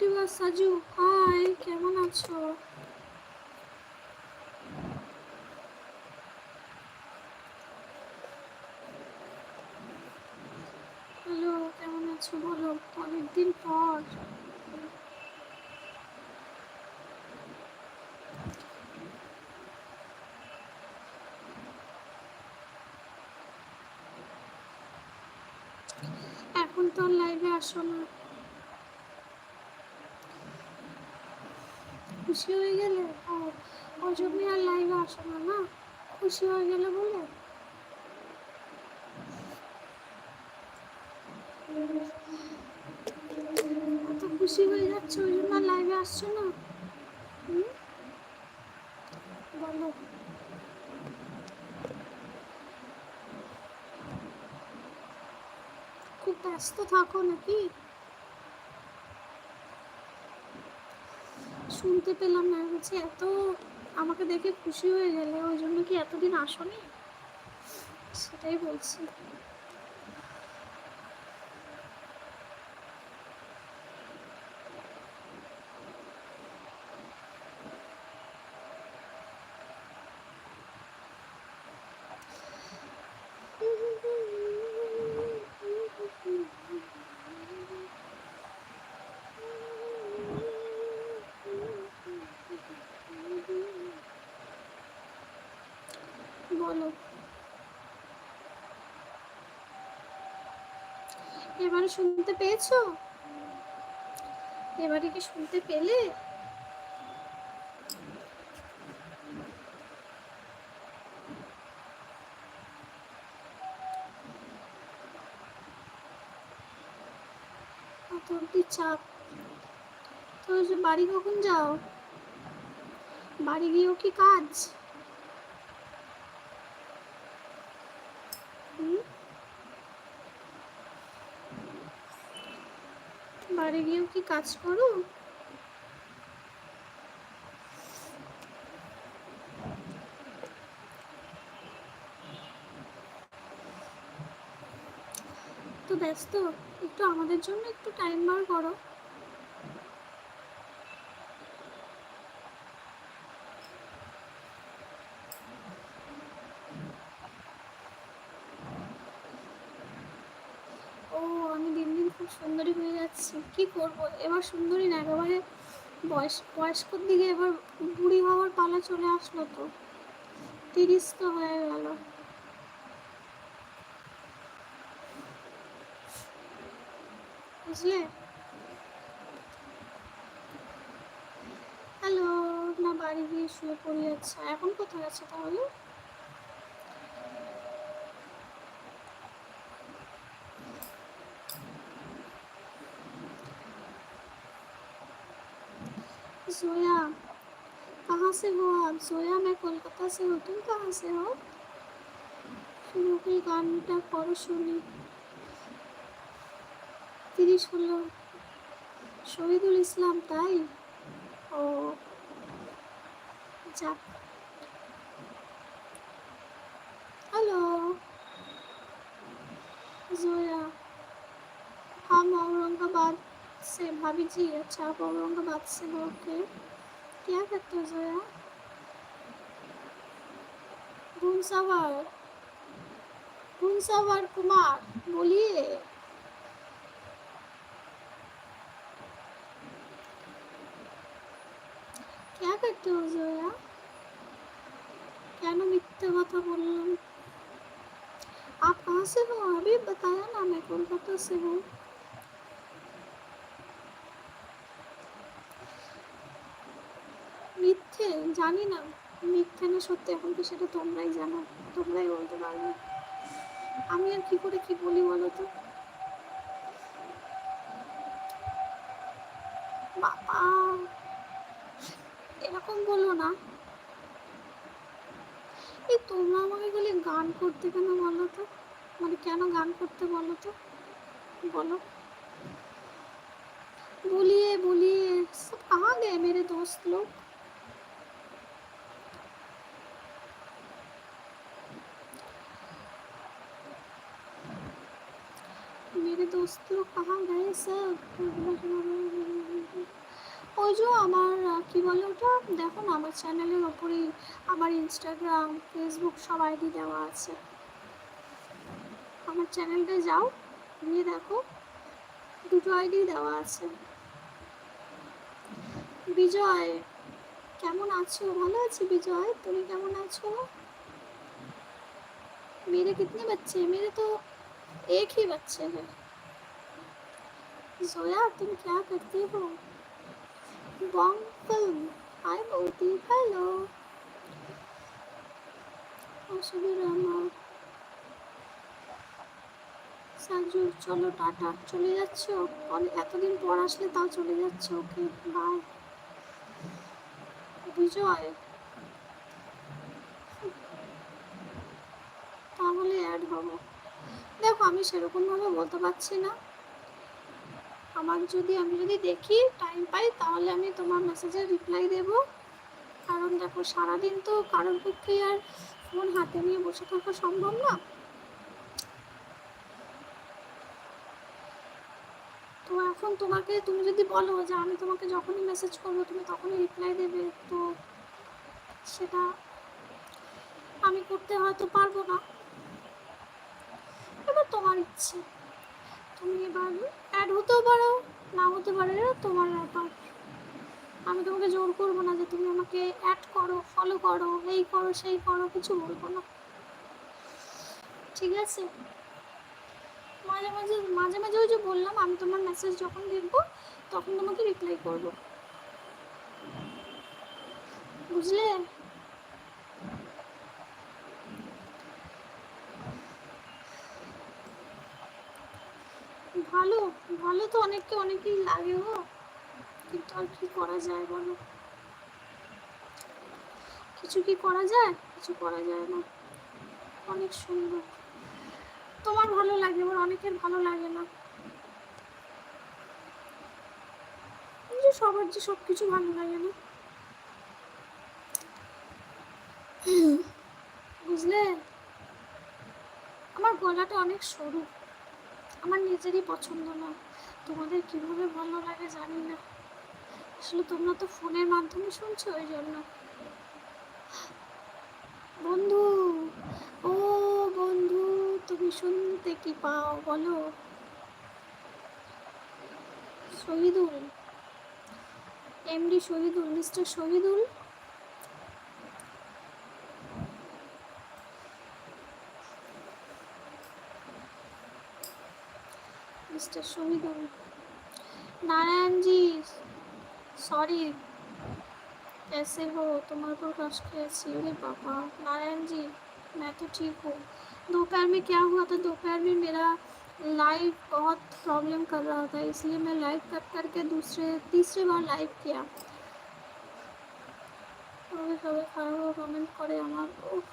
দিবা সাজু। হাই, কেমন আছো? হ্যালো, কেমন আছো বলো? অনেকদিন পর। এখন তো লাইভে আসো না। খুশি হয়ে গেলে? ও ওই আর লাইভে আসো না না? খুশি হয়ে গেলে বলে। এত খুশি হয়ে যাচ্ছে ওই জন্য লাইভে আসছো না? বলো। খুব ব্যস্ত থাকো নাকি? শুনতে পেলাম না। হচ্ছে এত আমাকে দেখে খুশি হয়ে গেলে, ওই জন্য কি এতদিন আসনি? সেটাই বলছি। এবারে শুনতে পেয়েছ? এবারে কি শুনতে পেলে? চাপ। তো বাড়ি কখন যাও? বাড়ি গিয়েও কি কাজ? বাড়ি গিয়েও কি কাজ করো? তো ব্যস্ত একটু আমাদের জন্য একটু টাইম বার করো ও আমি দিন দিন খুব সুন্দরী হয়ে যাচ্ছি কি করব। এবার সুন্দরী না, একেবারে বয়স, বয়স্কর দিকে এবার বুড়ি হওয়ার পালা চলে আসলো তো। তিরিশ তো হয়ে গেল। বুঝলে? হ্যালো না বাড়ি গিয়ে শুয়ে পড়ি আচ্ছা। এখন কোথায় আছে তাহলে? जोया कहाँ से हो आप जोया मैं कोलकाता से हूँ तुम कहाँ से हो শুরু করে গানটা করো শুনি তিরিশ হলো শহীদুল ইসলাম তাই ও যাক से भाभी जी अच्छा आप औरंगाबाद से हो ओके क्या करते हो जोया भूमसावर भूमसावर कुमार बोलिए क्या करते हो जोया কেন মিথ্যে কথা বললাম आप कहाँ से हो अभी बताया ना मैं कोलकाता से हूँ জানি না মিথ্যে না সত্যি এখন তো সেটা তোমরাই জানো তোমরাই বলতে পারবে আমি আর কি করে কি বলি বলো তো বাবা এরকম বলো না এই তোমরা আমাকে খালি গান করতে কেন বলো তো মানে কেন গান করতে বলো তো বলো बोलिए बोलिए सब कहाँ गए मेरे दोस्त लोग मेरे दोस्त लोग कहाँ गए सब ওই যে আমার আহ, কি বলে ওটা দেখো না আমার চ্যানেলের ওপরেই আমার ইনস্টাগ্রাম ফেসবুক সব আইডি দেওয়া আছে আমার চ্যানেলটা যাও গিয়ে দেখো দুটো আইডি দেওয়া আছে বিজয় কেমন আছো ভালো আছি বিজয় তুমি কেমন আছো मेरे कितने बच्चे हैं मेरे तो एक ही बच्चे हैं जोया तुम क्या करती हो बॉन्ग फिल्म हाय मोती हेलो আসলে আমার সাজু চলো টাটা চলে যাচ্ছ অনেক এতদিন পর আসলে তাও চলে যাচ্ছ ওকে বাই বিজয় তাহলে অ্যাড হবো দেখো আমি সেরকমভাবে বলতে পারছি না আমার যদি, আমি যদি দেখি টাইম পাই, তাহলে আমি তোমার মেসেজের রিপ্লাই দেব। কারণ দেখো, সারাদিন তো কারোর পক্ষে আর ফোন হাতে নিয়ে বসে থাকা সম্ভব না। তো এখন তোমাকে, তুমি যদি বলো যে আমি তোমাকে যখনই মেসেজ করব, তুমি তখনই রিপ্লাই দেবে। তো সেটা আমি করতে হয়তো পারব না। এবার তোমার ইচ্ছে। তুমি এবার অ্যাড হতেও পারো, না হতে পারো তোমার ব্যাপার। আমি তোমাকে জোর করব না যে তুমি আমাকে অ্যাড করো ফলো করো, এই করো, সেই করো, কিছু বলব না। ঠিক আছে? মাঝে মাঝে মাঝে মাঝে ওই যে বললাম, আমি তোমার মেসেজ যখন দেখব, তখন তোমাকে রিপ্লাই করব। বুঝলে? ভালো ভালো তো অনেককে অনেকেই লাগে গো। কিন্তু আর কি করা যায় বলো? কিছু কি করা যায়? কিছু করা যায় না। অনেক সুন্দর। তোমার ভালো লাগে এবার অনেকের ভালো লাগে না। যে সবার যে সব কিছু ভালো লাগে না। বুঝলে? আমার গলাটা অনেক সরু। আমার নিজেরই পছন্দ না। তোমাদের কীভাবে ভালো লাগে জানি না। আসলে তোমরা তো ফোনের মাধ্যমে শুনছো ওই জন্য। বন্ধু, ও বন্ধু, তুমি শুনতে কি পাও বলো? Shahidul MD Shahidul mister Shahidul? Mister Shahidul Narayan ji sorry कैसे हो तुम्हारे को क्रश कैसी अरे पापा नारायण जी मैं तो ठीक हूँ दोपहर में क्या हुआ था दोपहर में मेरा लाइव बहुत प्रॉब्लम कर रहा था इसलिए मैं लाइव कट करके दूसरे तीसरे बार लाइव किया সবাই সবাই খারাপ কমেন্ট করে আমার উফ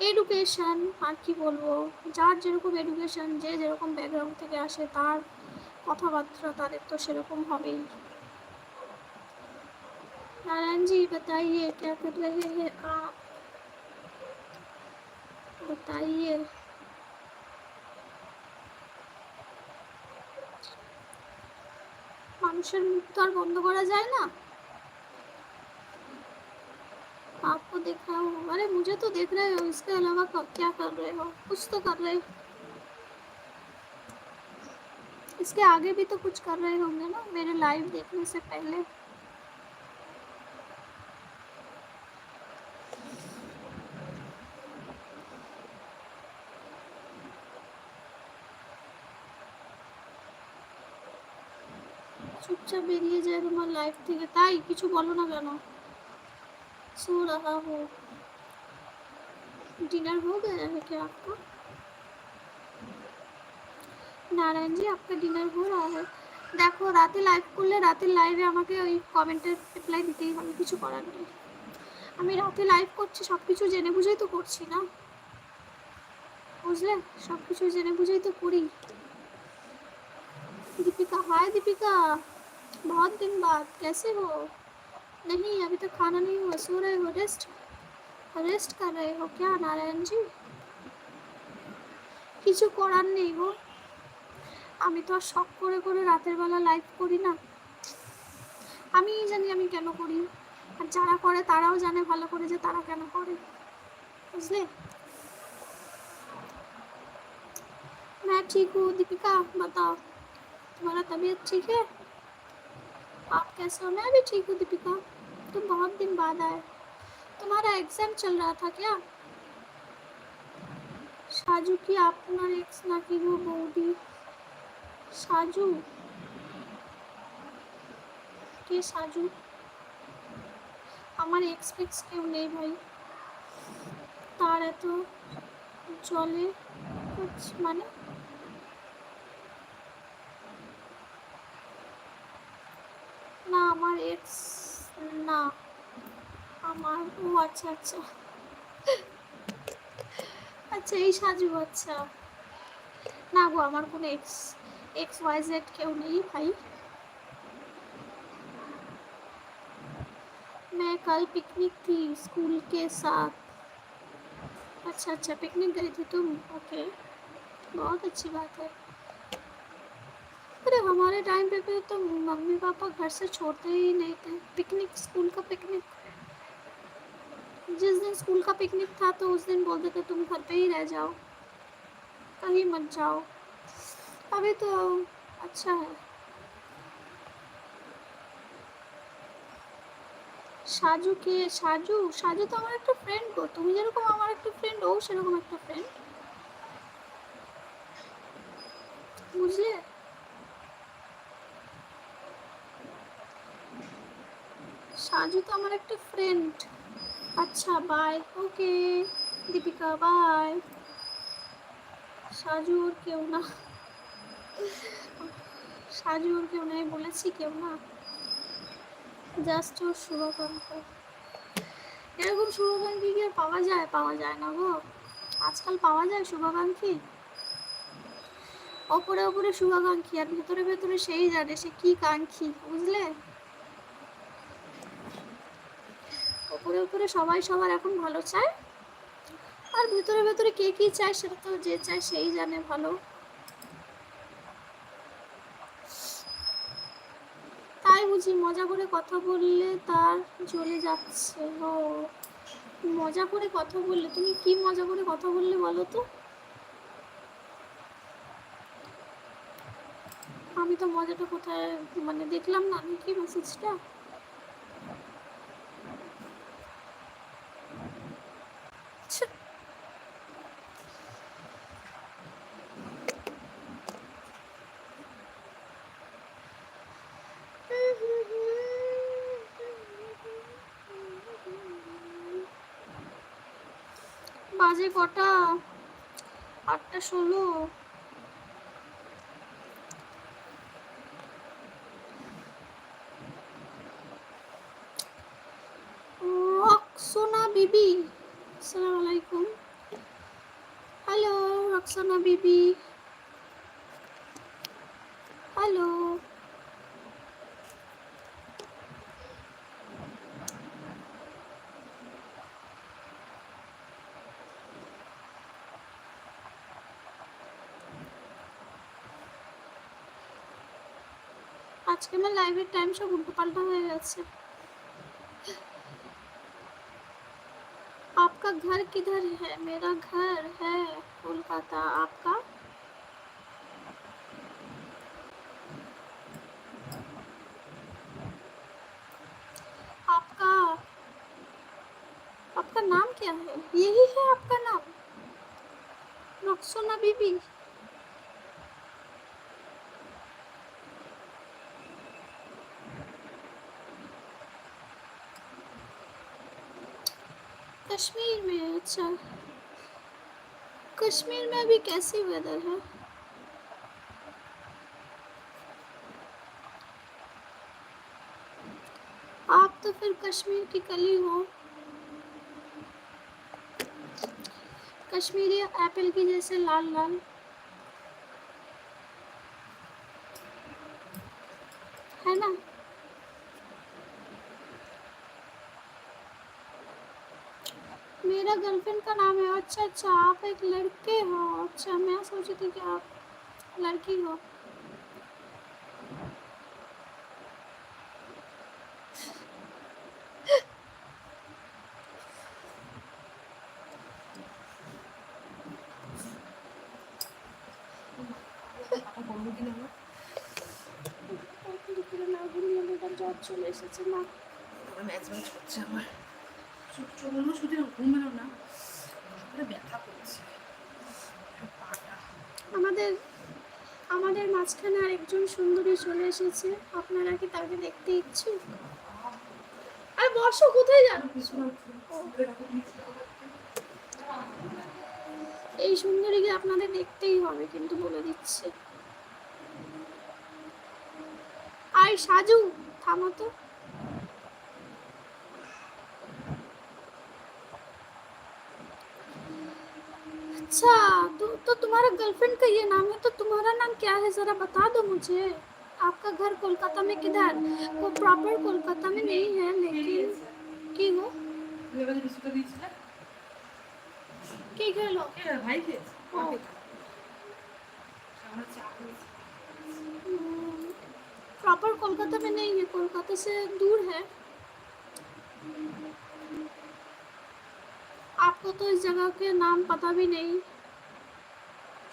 এডুকেশন আর কি বলবো যার যেরকম এডুকেশন যে যেরকম ব্যাকগ্রাউন্ড থেকে আসে তার কথাবার্তা তাদের তো সেরকম হবেই नारायण जी बताइए क्या कर रहे हैं आप बताइए মানুষের মুখ তো আর বন্ধ করা যায় না आपको देख रहा हूँ अरे मुझे तो देख रहे हो इसके अलावा क- क्या कर रहे हो कुछ तो कर रहे हो इसके आगे भी तो कुछ कर रहे होंगे ना मेरे लाइव देखने से पहले চুপচাপ বেরিয়ে যায় তোমার লাইফ থেকে তাই কিছু বলো না কেন सो रहा हो डिनर हो गया है क्या आपका নারায়ণ জি आपका ডিনার हो रहा है দেখো রাতে লাইভ করলে রাতের লাইভে আমাকে ওই কমেন্টের রিপ্লাই দিতেই হবে কিছু করার নেই আমি রাতে লাইভ করছি সব কিছু জেনে বুঝেই তো করছি না বুঝলে সব কিছু জেনে বুঝেই তো করি दीपिका हाय दीपिका बहुत दिन बाद कैसे हो नहीं अभी तक खाना नहीं हुआ सो रहे हो रेस्ट रेस्ट कर रहे हो क्या नारायण जी কিছু করার নেই গো আমি তো আর শখ করে করে রাতের বেলা লাইভ করি না আমি জানি আমি কেন করি আর যারা করে তারাও জানে ভালো করে যে তারা কেন করে বুঝলে मैं ठीक हूँ दीपिका बताओ तुम्हारा तबीयत ठीक है आप कैसे हो मैं भी ठीक हूँ दीपिका तुम बहुत दिन बाद आए तुम्हारा एग्जाम चल रहा था क्या সাজু কি আপনার এক্স নাকি গো বৌদি সাজু কে সাজু আমার এক্স ফেক্স কেউ নেই ভাই তার এত জলে কুছ- মানে আমার এক্স না আমার ও আচ্ছা আচ্ছা আচ্ছা এই সাজু আচ্ছা না গো আমার কোনো এক্স এক্স ওয়াই জেড কেউ নেই ভাই मैं कल पिकनिक थी स्कूल के साथ अच्छा अच्छा पिकनिक गई थी तुम ओके बहुत अच्छी बात है अरे हमारे टाइम पे, पे तो मम्मी पापा घर से छोड़ते ही नहीं थे पिकनिक स्कूल का पिकनिक जिस दिन स्कूल का पिकनिक था तो उस दिन बोलते थे तुम घर पे ही रह जाओ कहीं मत जाओ अभी तो अच्छा है সাজু কে সাজু সাজু তো আমার একটা ফ্রেন্ড গো তুমি যেরকম আমার একটা ফ্রেন্ড ও সেরকম একটা ফ্রেন্ড বুঝলে সাজু তো আমার একটা ফ্রেন্ড আচ্ছা bye okay Deepika bye Saju ওর কেউ না। সাজু ওর কেউ নেই বলেছি কেউ না। জাস্ট ওর শুভাকাঙ্ক্ষা এরকম শুভাকাঙ্ক্ষী কি আর পাওয়া যায়? পাওয়া যায় না গো। আজকাল পাওয়া যায় শুভাকাঙ্ক্ষী? ওপরে ওপরে শুভাকাঙ্ক্ষী, আর ভেতরে ভেতরে সেই জানে সে কি কাঙ্ক্ষী, বুঝলে? ওপরে উপরে সবাই সবার এখন ভালো চায়। আর ভেতরে ভেতরে কে কি চায় সেটা তো যে চায় সেই জানে ভালো। তাই বুঝি মজা করে কথা বললে তার জ্বলে যাচ্ছে। ও, মজা করে কথা বললে, তুমি কি মজা করে কথা বললে বলো তো? আমি তো মজাটা কোথায় মানে দেখলাম না, আমি কি মেসেজটা কটা আটটা ষোলো। রক্সোনা বিবি আসসালামু আলাইকুম। হ্যালো রক্সোনা বিবি। হ্যালো। আজকে আমার লাইভের টাইম সব উল্টোপাল্টা হয়ে গেছে आपका घर किधर है मेरा घर है कोलकाता आपका आपका आपका नाम क्या है यही है आपका नाम रक्सोना बीबी कश्मीर में अच्छा। कश्मीर में अभी कैसी वेदर है? आप तो फिर कश्मीर की कली हो। कश्मीरी एप्पल की जैसे लाल लाल मेरा गर्लफ्रेंड का नाम है। अच्छा अच्छा आप एक लड़के हो। अच्छा मैं सोची थी कि आप लड़की हो। চলে এসেছে না ম্যাচ ম্যাচ করছে আমার চোখগুলো শুধু ঘুম এলো না ব্যথা করছে। আমাদের আমাদের মাঝখানে আরেকজন সুন্দরী চলে এসেছে। আপনারা কি তাকে দেখতে ইচ্ছুক? আর বর্ষ কোথায় যাচ্ছ এই সুন্দরীকে আপনাদের দেখতেই হবে, কিন্তু বলে দিচ্ছে। আই সাজু, থামো তো। अच्छा तो तो तुम्हारा गर्लफ्रेंड का ये नाम है तो तुम्हारा नाम क्या है? ज़रा बता दो मुझे। आपका घर कोलकाता में किधर? वो प्रॉपर कोलकाता में नहीं है लेकिन की वो? की खेलो भाई के? प्रॉपर hmm, कोलकाता में नहीं है कोलकाता से दूर है। आपको तो इस जगह के नाम पता भी नहीं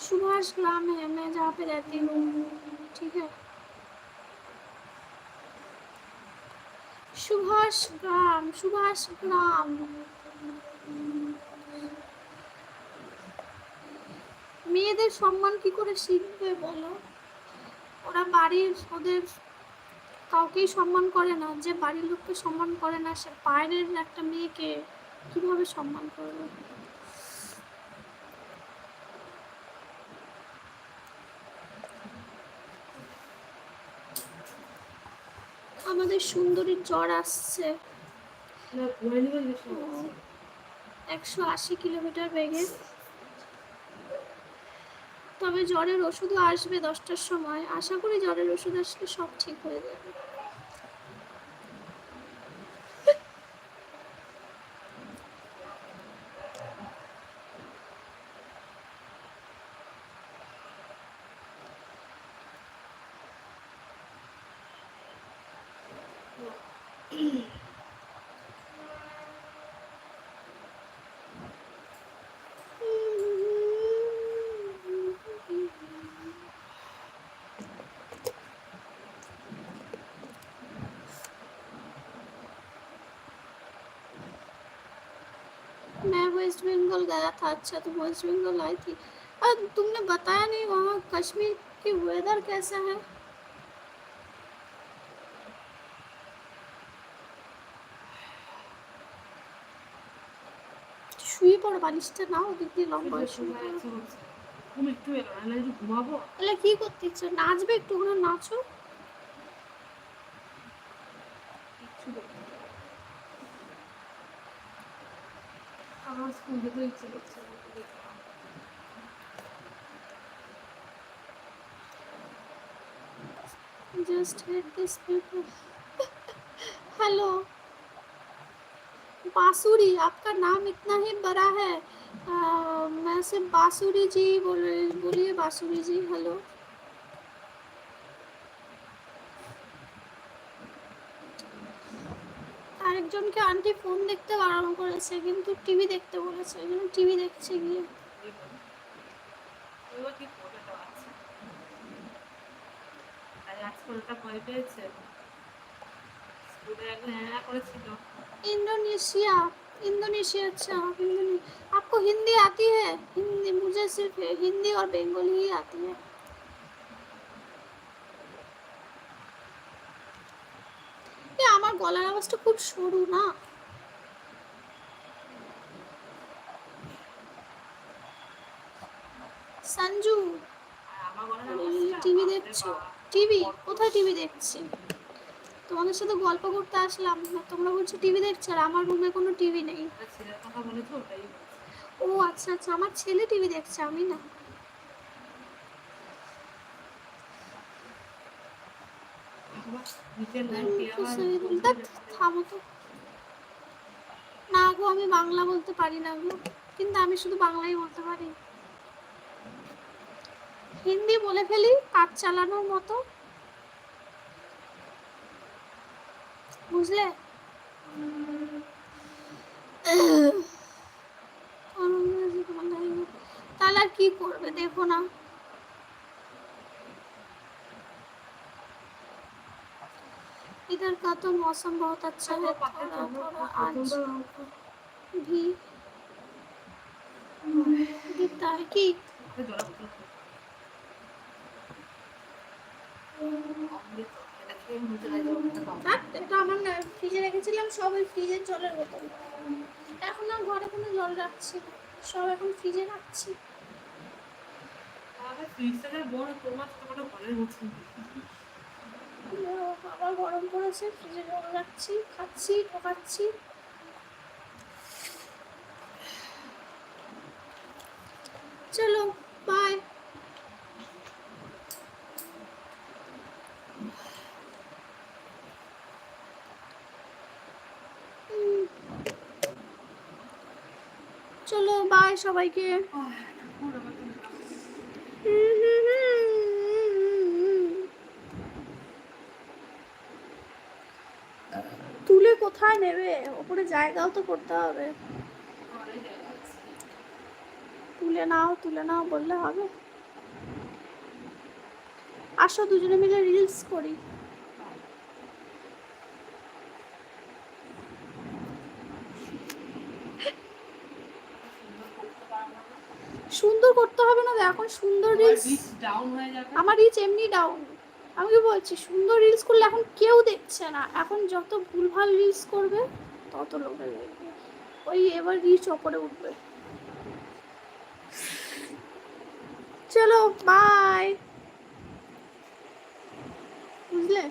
सुभाष ग्राम है मैं जहाँ पे रहती हूँ ठीक है সুভাষ গ্রাম সুভাষ গ্রাম মেয়েদের সম্মান কি করে শিখবে বলো ওরা বাড়ির ওদের কাউকেই সম্মান করে না যে বাড়ির লোককে সম্মান করে না সে বাইরের একটা মেয়েকে কীভাবে সম্মান করবে? আমাদের সুন্দরী জ্বর আসছে। একশো আশি কিলোমিটার বেগে। তবে জ্বরের ওষুধও আসবে দশটার সময়। আশা করি জ্বরের ওষুধ আসলে সব ঠিক হয়ে যাবে मैं वेस्ट बंगाल गया था अच्छा तो वेस्ट बंगाल आई थी और तुमने बताया नहीं वहाँ कश्मीर की वेदर कैसा है শুয়ে পড়ো বালিশটা নাও দিক দিয়ে লম্বা হয়ে শুয়ে ঘুমায় পড়ো। আছে হচ্ছে। ঘুম একটু এলো না নাহলে একটু ঘুমাবো তাহলে কি করতে ইচ্ছে নাচবে একটু ওখানে নাচো just hit this people hello Bansuri आपका नाम इतना ही बड़ा है। आ, मैं सिर्फ़ बांसुरी जी बोल रही बोलिए बांसुरी जी हेलो আরেকজনকে আন্টি ফোন দেখতে বারণ করেছে কিন্তু টিভি দেখতে বলেছে ওই জন্য টিভি দেখছে গিয়ে দেখুন। ওইও কি করবে তো আছে। আর আজকালটা ভয় পেয়েছে স্কুলে একদম হ্যাঁ করেছিল इंडोनेशिया इंडोनेशिया अच्छा आप इंडोने आपको हिंदी आती है हिंदी मुझे सिर्फ हिंदी और बंगाली ही आती है গলার আওয়াজটা খুব সরু না? সঞ্জু টিভি দেখছ? টিভি? কোথায় টিভি দেখছি? তোমাদের সাথে গল্প করতে আসলাম। না তোমরা বলছো টিভি দেখছ আর আমার রুমে কোনো টিভি নেই। ও আচ্ছা আচ্ছা আমার ছেলে টিভি দেখছে আমি না আবার নিচের লাইনটি আবার ধ্যাৎ, থামো তো। না গো আমি বাংলা বলতে পারি না গো। কিন্তু আমি শুধু বাংলাই বলতে পারি। হিন্দি বলে ফেলি কাজ চালানোর মতো। বুঝলে? তাহলে আর কি করবে? দেখো না। इधर का तो मौसम बहुत अच्छा है थोड़ा थोड़ा आज भी दिखता है कि জলা বোতল খাও। অমৃত এটা খেয়ে মুখে লাগে অমৃত পাবো আর এটা আমার না ফ্রিজে রেখেছিলাম সব ওই ফ্রিজের জলের বোতল এখন আর ঘরে কোনো জল রাখছি না সব এখন ফ্রিজে রাখছি আমাদের ফ্রিজ থেকে বড় তোমার ছোটখাটো ঘরের মতন আবার গরম করেছে ফ্রিজে জল রাখছি খাচ্ছি ঠকাচ্ছি চলো বাই চলো বাই সবাইকে তুলে কোথায় নেবে? ওপরে জায়গাও তো করতে হবে। তুলে নাও তুলে নাও বললে হবে। আসো দুজনে মিলে রিলস করি। সুন্দর করতে হবে না এখন সুন্দর রিলস আমার রিচ এমনি ডাউন আমি বলছে বলছি সুন্দর রিলস করলে এখন কেউ দেখছে না। এখন যত ভুলভাল রিলস করবে, তত লোকে দেখবে। ওই এবার রিচ ওপরে উঠবে। চলো বাই বুঝলে?